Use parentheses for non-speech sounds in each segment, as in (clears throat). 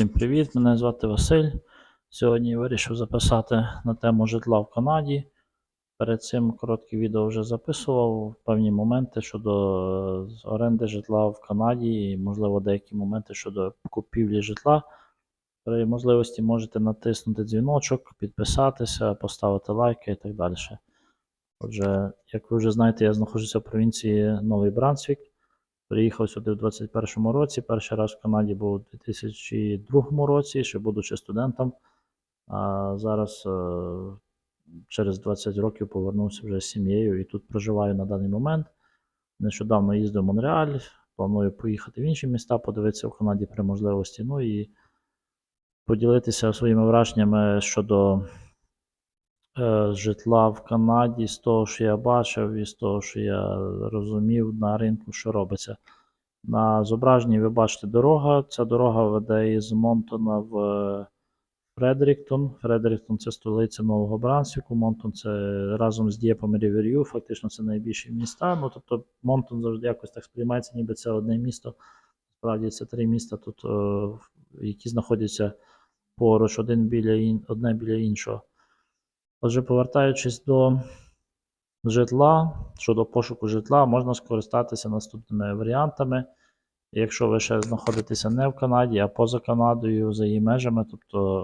Всім привіт! Мене звати Василь. Сьогодні вирішив записати на тему житла в Канаді. Перед цим коротке відео вже записував певні моменти щодо е, оренди житла в Канаді і, можливо, деякі моменти щодо купівлі житла. При можливості можете натиснути дзвіночок, підписатися, поставити лайки і так далі. Отже, як ви вже знаєте, я знаходжуся в провінції Новий Брансвік. Приїхав сюди в 21-му році. Перший раз в Канаді був у 2002 році, ще будучи студентом. А зараз е, через 20 років повернувся вже з сім'єю і тут проживаю на даний момент. Нещодавно їздив в Монреаль, планую поїхати в інші міста, подивитися в Канаді при можливості. Ну і поділитися своїми враженнями щодо е, житла в Канаді, з того, що я бачив, і з того, що я розумів на ринку, що робиться. На зображенні ви бачите дорога. Ця дорога веде із Монтона в Фредеріктон. Фредеріктон це столиця Нового Брансвіку. Монтон це разом з Дєпом і Рівер'ю, фактично це найбільші міста. Ну, тобто Монтон завжди якось так сприймається, ніби це одне місто. Справді це три міста, тут, е, які знаходяться поруч, один біля одне біля іншого. Отже, повертаючись до житла, щодо пошуку житла, можна скористатися наступними варіантами. Якщо ви ще знаходитеся не в Канаді, а поза Канадою, за її межами, тобто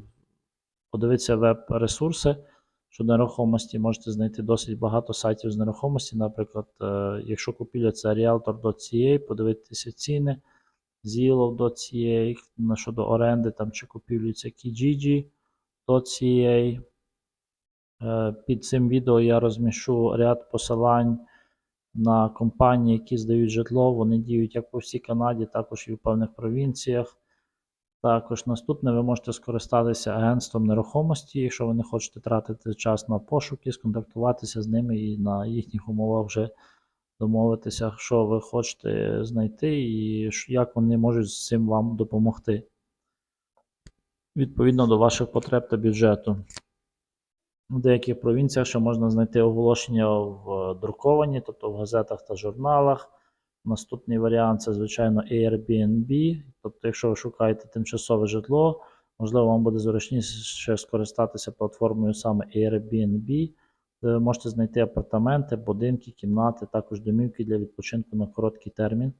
е, подивитися веб-ресурси щодо нерухомості, можете знайти досить багато сайтів з нерухомості. Наприклад, е, якщо купівля це realtor.ca, подивитися ціни, zillow.ca, щодо оренди там, чи купівлі це kijiji.ca. Е, Під цим відео я розміщу ряд посилань на компанії, які здають житло. Вони діють як по всій Канаді, також і в певних провінціях. Також наступне ви можете скористатися агентством нерухомості, якщо ви не хочете тратити час на пошуки, сконтактуватися з ними і на їхніх умовах вже домовитися, що ви хочете знайти і як вони можуть з цим вам допомогти. Відповідно до ваших потреб та бюджету. В деяких провінціях ще можна знайти оголошення в друковані, тобто в газетах та журналах. Наступний варіант це, звичайно, Airbnb. Тобто, якщо ви шукаєте тимчасове житло, можливо, вам буде зручніше скористатися платформою саме Airbnb, де ви можете знайти апартаменти, будинки, кімнати, також домівки для відпочинку на короткий термін.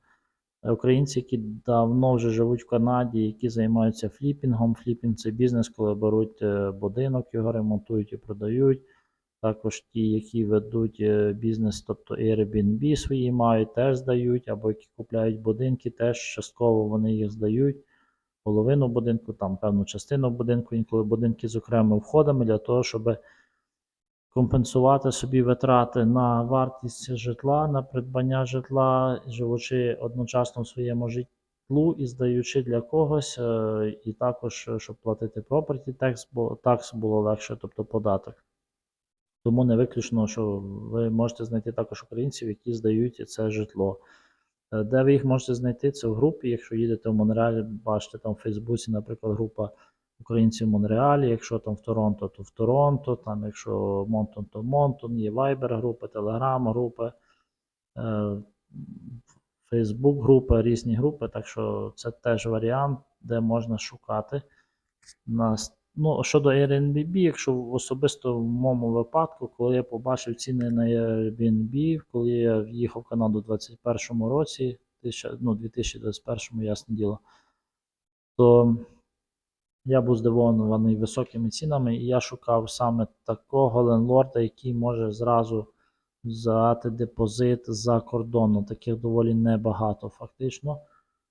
Українці, які давно вже живуть в Канаді, які займаються фліпінгом. Фліпінг це бізнес, коли беруть е, будинок, його ремонтують і продають. Також ті, які ведуть е, бізнес, тобто Airbnb свої мають, теж здають, або які купляють будинки, теж частково вони їх здають. Половину будинку, там певну частину будинку, інколи будинки з окремими входами для того, щоб компенсувати собі витрати на вартість житла, на придбання житла, живучи одночасно в своєму житлу і здаючи для когось, е, і також, е, щоб платити property tax, бо такс було легше, тобто податок. Тому не виключно, що ви можете знайти також українців, які здають це житло. Е, Де ви їх можете знайти? Це в групі. Якщо їдете в Монреаль, бачите там в Фейсбуці, наприклад, група українців в Монреалі. Якщо там в Торонто, то в Торонто, там, якщо Монтон, то Монтон, є Viber групи, Telegram групи, Facebook групи, різні групи. Так що це теж варіант, де можна шукати. Нас, ну, щодо Airbnb, якщо особисто в моєму випадку, коли я побачив ціни на Airbnb, коли я в'їхав в Канаду у 2021 році, ну, 2021, ясне діло, то я був здивований високими цінами, і я шукав саме такого лендлорда, який може зразу взяти депозит за кордону. Таких доволі небагато, фактично.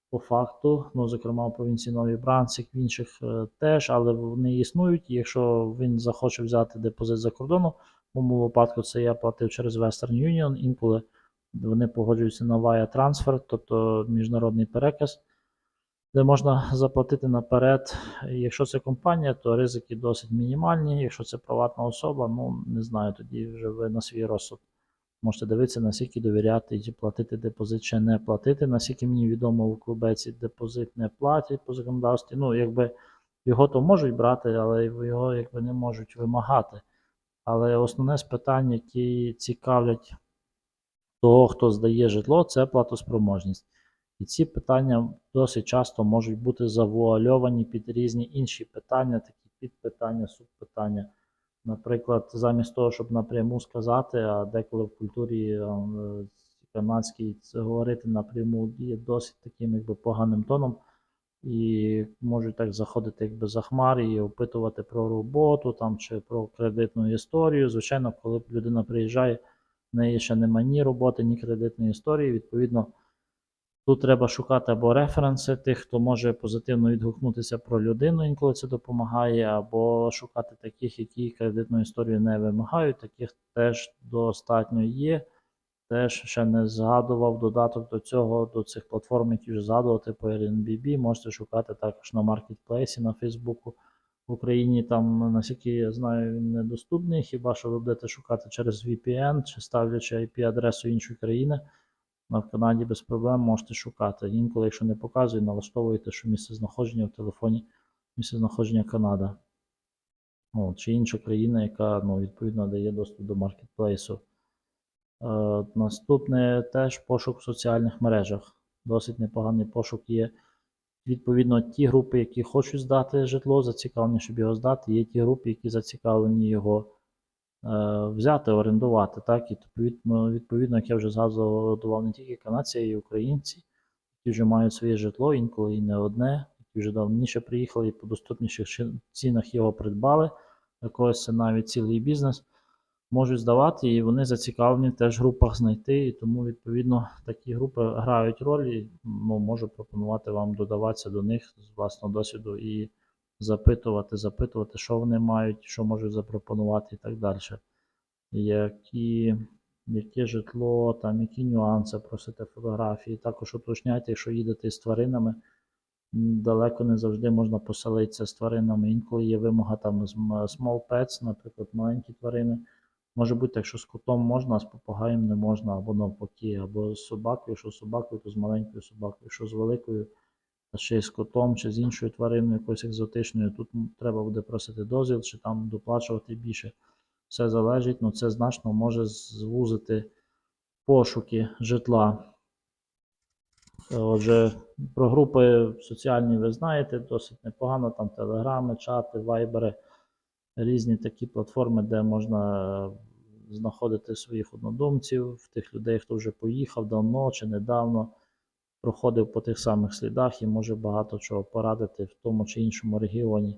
По факту, ну, зокрема, в провінції Новий Брансик, в інших е, теж, але вони існують. Якщо він захоче взяти депозит за кордону, в моєму випадку це я платив через Western Union, інколи вони погоджуються на Wire Transfer, тобто міжнародний переказ де можна заплатити наперед. Якщо це компанія, то ризики досить мінімальні. Якщо це приватна особа, ну не знаю, тоді вже ви на свій розсуд можете дивитися, наскільки довіряти і платити депозит чи не платити. Наскільки мені відомо, у Квебеці депозит не платять по законодавстві. Ну, якби його то можуть брати, але його якби не можуть вимагати. Але основне з питань, які цікавлять того, хто здає житло, це платоспроможність. І ці питання досить часто можуть бути завуальовані під різні інші питання, такі підпитання, субпитання. Наприклад, замість того, щоб напряму сказати, а деколи в культурі е, канадській говорити напряму є досить таким якби поганим тоном. І можуть так заходити якби за хмари і опитувати про роботу там, чи про кредитну історію. Звичайно, коли людина приїжджає, в неї ще немає ні роботи, ні кредитної історії. Відповідно, тут треба шукати або референси тих, хто може позитивно відгукнутися про людину, інколи це допомагає, або шукати таких, які кредитну історію не вимагають. Таких теж достатньо є. Теж ще не згадував додаток до цього, до цих платформ, які вже згадував, типу Airbnb. Можете шукати також на маркетплейсі на Фейсбуку. В Україні там, наскільки я знаю, він недоступний. Хіба що ви будете шукати через VPN чи ставлячи IP-адресу іншої країни. А в Канаді без проблем можете шукати. Інколи, якщо не показує, налаштовуєте, що місце знаходження в телефоні, місце знаходження Канада. О, чи інша країна, яка ну, відповідно дає доступ до маркетплейсу. Е, Наступне теж пошук в соціальних мережах. Досить непоганий пошук є. Відповідно, ті групи, які хочуть здати житло, зацікавлені, щоб його здати, є ті групи, які зацікавлені його взяти, орендувати. Так? І відповідно, відповідно, як я вже згадував, не тільки канадці, а й українці, які вже мають своє житло, інколи і не одне, які вже давніше приїхали і по доступніших цінах його придбали. Для когось це навіть цілий бізнес можуть здавати, і вони зацікавлені теж в групах знайти. І тому, відповідно, такі групи грають роль і ну, можу пропонувати вам додаватися до них з власного досвіду і запитувати, запитувати, що вони мають, що можуть запропонувати і так далі. Які, яке житло, там, які нюанси, просите фотографії. Також уточняйте, якщо їдете з тваринами. Далеко не завжди можна поселитися з тваринами. Інколи є вимога там small pets, наприклад, маленькі тварини. Може бути, якщо з котом можна, а з попугаєм не можна, або навпаки, або з собакою, що з собакою, то з маленькою собакою, що з великою, й з котом, чи з іншою твариною, якоюсь екзотичною. Тут треба буде просити дозвіл, чи там доплачувати більше. Все залежить, але це значно може звузити пошуки житла. Отже, про групи соціальні ви знаєте, досить непогано, там телеграми, чати, вайбери, різні такі платформи, де можна знаходити своїх однодумців, тих людей, хто вже поїхав давно чи недавно, проходив по тих самих слідах і може багато чого порадити в тому чи іншому регіоні,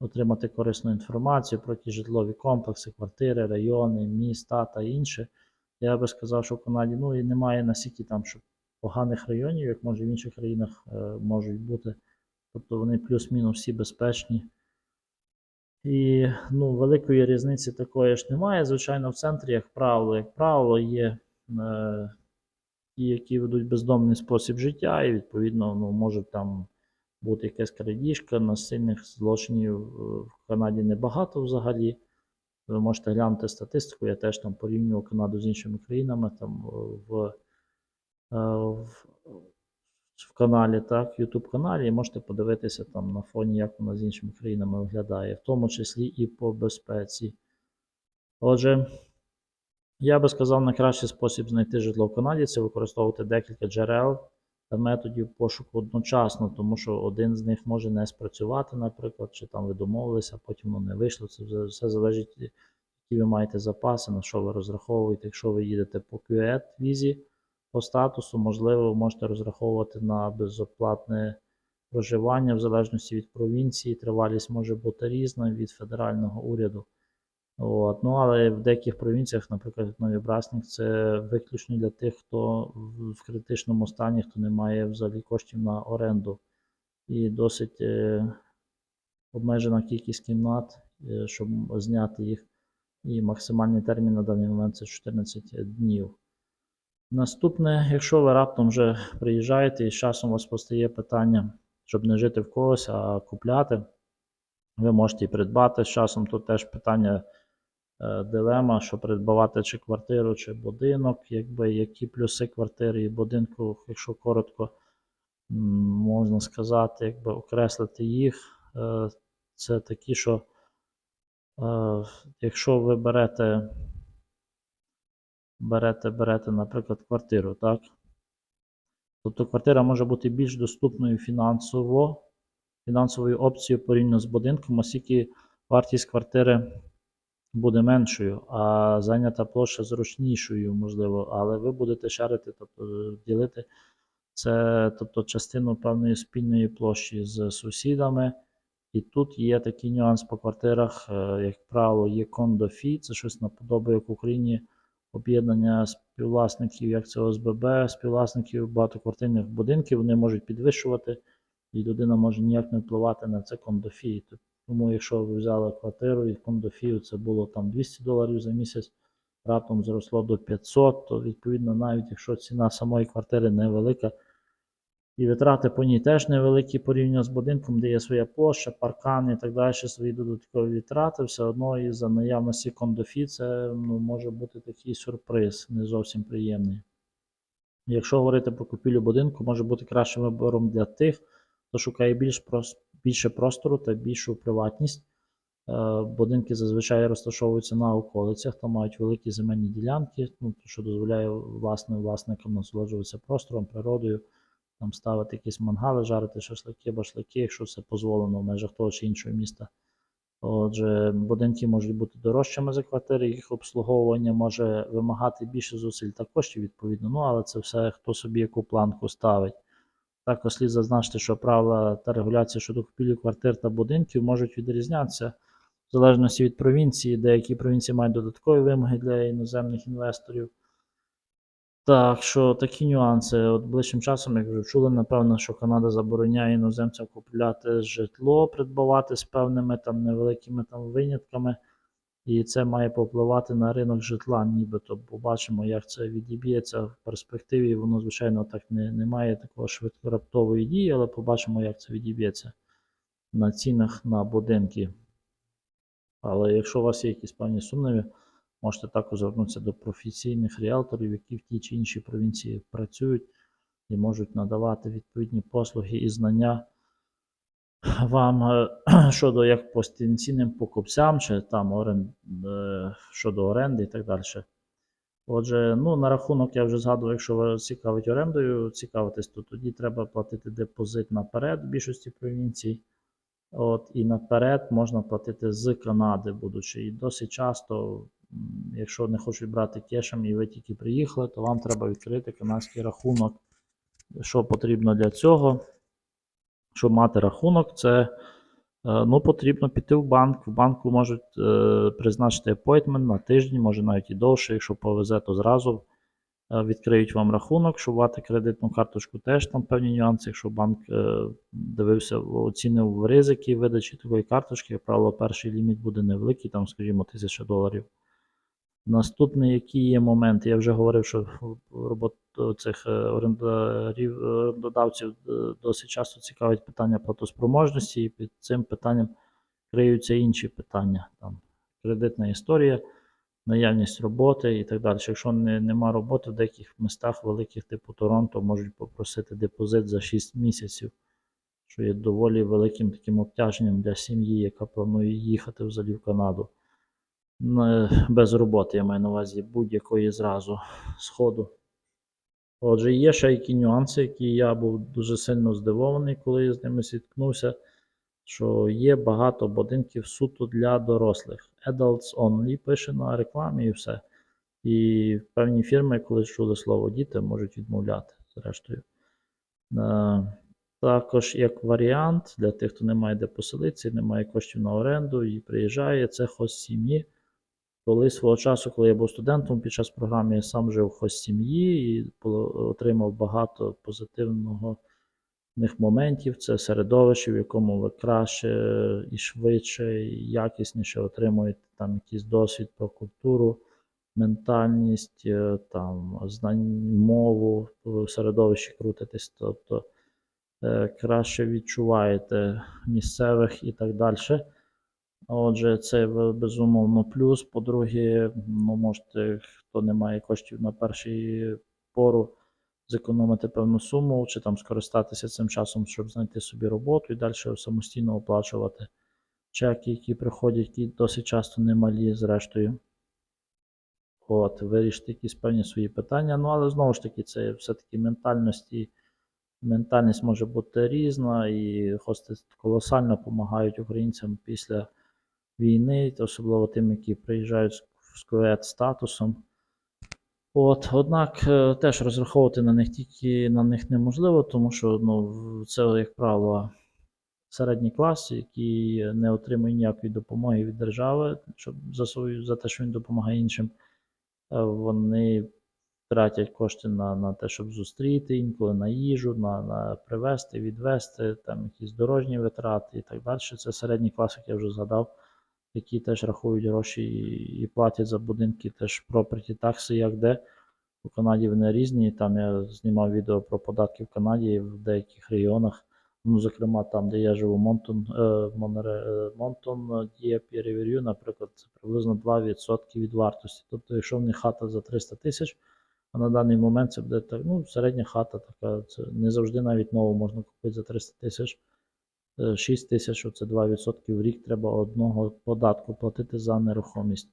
отримати корисну інформацію про ті житлові комплекси, квартири, райони, міста та інше. Я би сказав, що в Канаді ну, і немає настільки там, щоб поганих районів, як може в інших країнах е, можуть бути. Тобто вони плюс-мінус всі безпечні. І ну, великої різниці такої ж немає. Звичайно, в центрі, як правило, як правило, є е, ті, які ведуть бездомний спосіб життя, і відповідно ну, може там бути якась крадіжка, насильних злочинів е, в Канаді небагато взагалі. Ви можете глянути статистику, я теж там порівнював Канаду з іншими країнами там е, в, е, в, в каналі, так, YouTube каналі, і можете подивитися там на фоні, як вона з іншими країнами виглядає, в тому числі і по безпеці. Отже, я би сказав, найкращий спосіб знайти житло в Канаді це використовувати декілька джерел та методів пошуку одночасно, тому що один з них може не спрацювати, наприклад, чи там ви домовилися, а потім воно не вийшло. Це все залежить, які ви маєте запаси, на що ви розраховуєте. Якщо ви їдете по QED візі по статусу, можливо, ви можете розраховувати на безоплатне проживання в залежності від провінції. Тривалість може бути різна від федерального уряду. От. Ну, але в деяких провінціях, наприклад, Новий це виключно для тих, хто в критичному стані, хто не має взагалі коштів на оренду. І досить е, обмежена кількість кімнат, е, щоб зняти їх. І максимальний термін на даний момент це 14 днів. Наступне, якщо ви раптом вже приїжджаєте і з часом у вас постає питання, щоб не жити в когось, а купляти, ви можете і придбати з часом. Тут теж питання дилема, що придбавати чи квартиру, чи будинок, якби які плюси квартири і будинку, якщо коротко можна сказати, якби окреслити їх. Е, Це такі, що е, якщо ви берете, берете, берете, наприклад, квартиру, так? Тобто квартира може бути більш доступною фінансово, фінансовою опцією порівняно з будинком, оскільки вартість квартири буде меншою, а зайнята площа зручнішою, можливо, але ви будете шарити, тобто ділити це тобто, частину певної спільної площі з сусідами. І тут є такий нюанс по квартирах, е, як правило, є кондофі, це щось наподобає, як в Україні об'єднання співвласників, як це ОСББ, співвласників багатоквартирних будинків, вони можуть підвищувати, і людина може ніяк не впливати на це кондофі. Тому, якщо ви взяли квартиру і кондофію це було там 200 доларів за місяць, раптом зросло до 500, то відповідно, навіть якщо ціна самої квартири невелика, і витрати по ній теж невеликі порівняно з будинком, де є своя площа, паркан і так далі, свої додаткові витрати, все одно із за наявності кондофі це ну, може бути такий сюрприз, не зовсім приємний. Якщо говорити про купівлю будинку, може бути кращим вибором для тих, хто шукає більш більше простору та більшу приватність. Е, Будинки зазвичай розташовуються на околицях, там мають великі земельні ділянки, ну, що дозволяє власним власникам насолоджуватися простором, природою, там ставити якісь мангали, жарити шашлики, башлики, якщо це дозволено в межах того чи іншого міста. Отже, будинки можуть бути дорожчими за квартири, їх обслуговування може вимагати більше зусиль та коштів, відповідно. Ну, але це все хто собі яку планку ставить. Також слід зазначити, що правила та регуляції щодо купівлі квартир та будинків можуть відрізнятися в залежності від провінції. Деякі провінції мають додаткові вимоги для іноземних інвесторів. Так, що такі нюанси. От ближчим часом, як вже чули, напевно, що Канада забороняє іноземцям купляти житло, придбавати з певними там невеликими там винятками. І це має попливати на ринок житла, нібито. Побачимо, як це відіб'ється в перспективі. Воно, звичайно, так не, не має такої швидкораптової дії, але побачимо, як це відіб'ється на цінах на будинки. Але якщо у вас є якісь певні сумніви, можете також звернутися до професійних ріелторів, які в тій чи іншій провінції працюють і можуть надавати відповідні послуги і знання вам е, (clears throat) щодо як потенційним покупцям, чи там орен, е, щодо оренди і так далі. Отже, ну на рахунок я вже згадував, якщо вас цікавить орендою, цікавитись, то тоді треба платити депозит наперед в більшості провінцій. От, і наперед можна платити з Канади, будучи. І досить часто, якщо не хочуть брати кешем і ви тільки приїхали, то вам треба відкрити канадський рахунок. Що потрібно для цього? Щоб мати рахунок, це е, ну, потрібно піти в банк. В банку можуть е, призначити апойтмент на тиждень, може навіть і довше, якщо повезе, то зразу е, відкриють вам рахунок, щоб мати кредитну карточку, теж там певні нюанси. Якщо банк дивився, оцінив ризики видачі такої карточки, як правило, перший ліміт буде невеликий, там, скажімо, 1000 доларів. Наступний, який є момент, я вже говорив, що робот цих е, орендодавців е, досить часто цікавить питання платоспроможності, і під цим питанням криються інші питання. Там, кредитна історія, наявність роботи і так далі. Якщо не, нема роботи в деяких містах великих, типу Торонто, можуть попросити депозит за 6 місяців, що є доволі великим таким обтяженням для сім'ї, яка планує їхати взагалі в Канаду. Не- Без роботи, я маю на увазі будь-якої зразу сходу. Отже, є ще які нюанси, які я був дуже сильно здивований, коли я з ними зіткнувся, що є багато будинків суто для дорослих. Adults only пише на рекламі і все. І певні фірми, коли чули слово діти, можуть відмовляти, зрештою. Е, Також як варіант для тих, хто не має де поселитися, не має коштів на оренду і приїжджає, це хост сім'ї. Коли свого часу, коли я був студентом під час програми, я сам жив в хост сім'ї і отримав багато позитивного моментів. Це середовище, в якому ви краще і швидше, і якісніше отримуєте там якийсь досвід про культуру, ментальність, е, там, знань мову, в середовищі крутитесь. Тобто е, краще відчуваєте місцевих і так далі. Отже, це безумовно плюс. По-друге, ну, можете, хто не має коштів на перший пору, зекономити певну суму, чи там скористатися цим часом, щоб знайти собі роботу і далі самостійно оплачувати чеки, які приходять, які досить часто немалі, зрештою. От, вирішити якісь певні свої питання. Ну, але знову ж таки, це все-таки ментальності Ментальність може бути різна, і хости колосально допомагають українцям після війни, особливо тим, які приїжджають з- КВЕД статусом. От, однак е, теж розраховувати на них тільки на них неможливо, тому що ну, це, як правило, середній клас, який не отримує ніякої допомоги від держави, щоб за свою за те, що він допомагає іншим. Е, Вони тратять кошти на, на те, щоб зустріти, інколи на їжу, на, на привезти, відвезти, там якісь дорожні витрати і так далі. Це середній клас, як я вже згадав, які теж рахують гроші і, і платять за будинки, теж property такси, як де. У Канаді вони різні. Там я знімав відео про податки в Канаді в деяких регіонах. Ну, зокрема, там, де я живу, Монтон, е, Монре, Монтон е, є peer наприклад, це приблизно 2% від вартості. Тобто, якщо в них хата за 300 тисяч, а на даний момент це буде так, ну, середня хата така, це не завжди навіть нову можна купити за 300 тисяч. Е, 6 тисяч, це 2% в рік треба одного податку платити за нерухомість.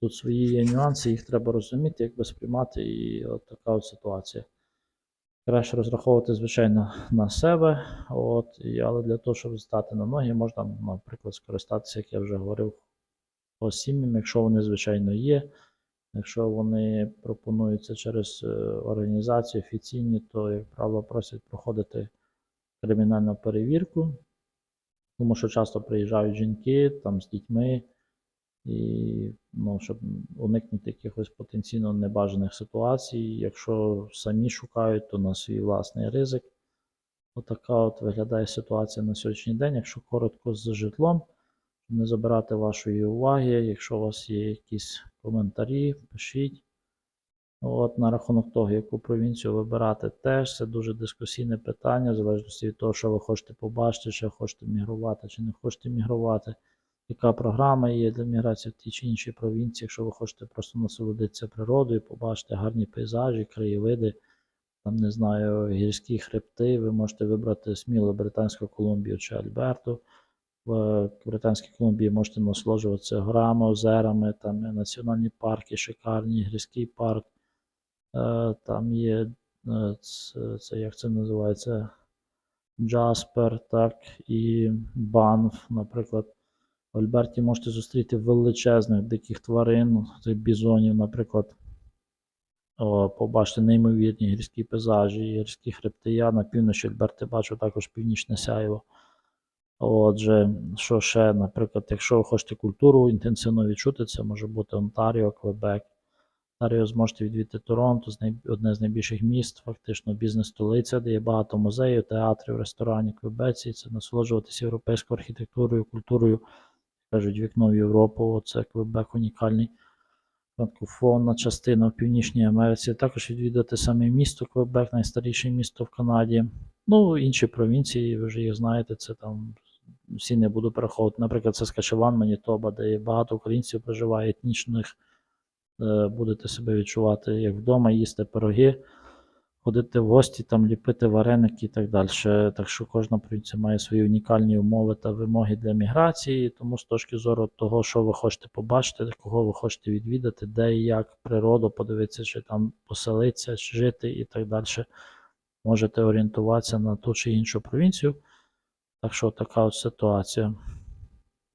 Тут свої є нюанси, їх треба розуміти, як би сприймати, і от така от ситуація. Краще розраховувати, звичайно, на себе, от, але для того, щоб стати на ноги, можна, наприклад, скористатися, як я вже говорив, по сім'ям, якщо вони, звичайно, є. Якщо вони пропонуються через е, організації офіційні, то, як правило, просять проходити кримінальну перевірку, тому що часто приїжджають жінки там з дітьми, і ну, щоб уникнути якихось потенційно небажаних ситуацій. Якщо самі шукають, то на свій власний ризик. Отака от виглядає ситуація на сьогоднішній день. Якщо коротко з житлом, не забирати вашої уваги. Якщо у вас є якісь коментарі, пишіть. От, на рахунок того, яку провінцію вибирати, теж це дуже дискусійне питання, в залежності від того, що ви хочете побачити, чи хочете мігрувати, чи не хочете мігрувати, яка програма є для міграції в тій чи іншій провінції, якщо ви хочете просто насолодитися природою, побачити гарні пейзажі, краєвиди, там, не знаю, гірські хребти, ви можете вибрати сміло Британську Колумбію чи Альберту. В Британській Колумбії можете насолоджуватися горами, озерами, там національні парки, шикарні, гірський парк. Е, Там є це, це як це називається? Джаспер, так, і Банф, наприклад. В Альберті можете зустріти величезних диких тварин, цих бізонів, наприклад. О, побачити неймовірні гірські пейзажі, гірські хребти. Я на півночі Альберти бачу також північне сяйво. Отже, що ще, наприклад, якщо ви хочете культуру інтенсивно відчути, це може бути Онтаріо, Квебек. Онтаріо зможете відвідати Торонто, одне з найбільших міст, фактично бізнес-столиця, де є багато музеїв, театрів, ресторанів, Квебеці. Це насолоджуватися європейською архітектурою, культурою, кажуть, вікно в Європу. Це Квебек унікальний франкофонна частина в Північній Америці. Також відвідати саме місто Квебек, найстаріше місто в Канаді. Ну, інші провінції, ви вже їх знаєте, це там всі не буду перераховувати. Наприклад, це Скачеван, Манітоба, де є багато українців проживає етнічних. Е, Будете себе відчувати як вдома, їсти пироги, ходити в гості, там ліпити вареники і так далі. Так що кожна провінція має свої унікальні умови та вимоги для міграції. Тому з точки зору того, що ви хочете побачити, кого ви хочете відвідати, де і як природу, подивитися, чи там поселитися, чи жити і так далі. Можете орієнтуватися на ту чи іншу провінцію. Так що така от ситуація.